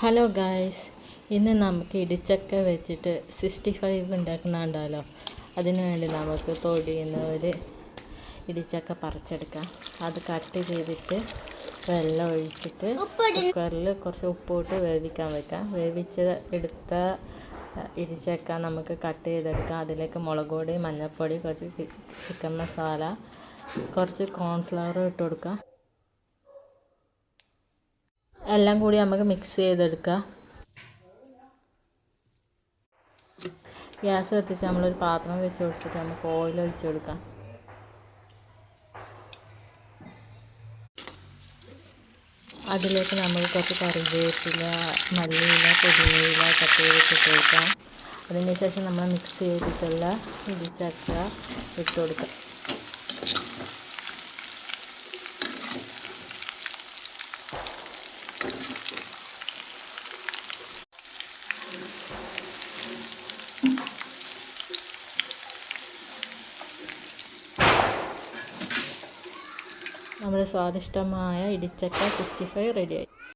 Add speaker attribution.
Speaker 1: Hello guys ഇന്ന് നമുക്ക് ഇടിച്ചക്ക വെച്ചിട്ട് സിക്സ്റ്റി ഫൈവ് ഉണ്ടാക്കുന്നുണ്ടല്ലോ. അതിനു വേണ്ടി നമുക്ക് തൊടിയുന്ന ഒരു ഇടിച്ചക്ക പറിച്ചെടുക്കാം. അത് കട്ട് ചെയ്തിട്ട് വെള്ളം ഒഴിച്ചിട്ട് കുക്കറിൽ കുറച്ച് ഉപ്പിട്ട് വേവിക്കാൻ വെക്കാം. വേവിച്ച് എടുത്ത ഇടിച്ചക്ക നമുക്ക് കട്ട് ചെയ്തെടുക്കാം. അതിലേക്ക് മുളക് പൊടി മഞ്ഞൾപ്പൊടി കുറച്ച് ചിക്കൻ മസാല കുറച്ച് കോൺഫ്ലവർ ഇട്ട് കൊടുക്കാം. എല്ലാം കൂടി നമുക്ക് മിക്സ് ചെയ്തെടുക്കാം. ഗ്യാസ് കത്തിച്ച് നമ്മളൊരു പാത്രം വെച്ച് കൊടുത്തിട്ട് നമുക്ക് ഓയിൽ ഒഴിച്ച് കൊടുക്കാം. അതിലേക്ക് നമ്മൾ കുറച്ച് കറിവേപ്പില മല്ലിയില പുതിയില ചെയ്തിട്ട് കൊടുക്കാം. അതിന് ശേഷം നമ്മൾ മിക്സ് ചെയ്തിട്ടുള്ള ഇടിച്ചക്ക ഇട്ട് കൊടുക്കാം. നമ്മുടെ സ്വാദിഷ്ടമായ ഇടിച്ചക്ക സിക്സ്റ്റി ഫൈവ് റെഡിയായി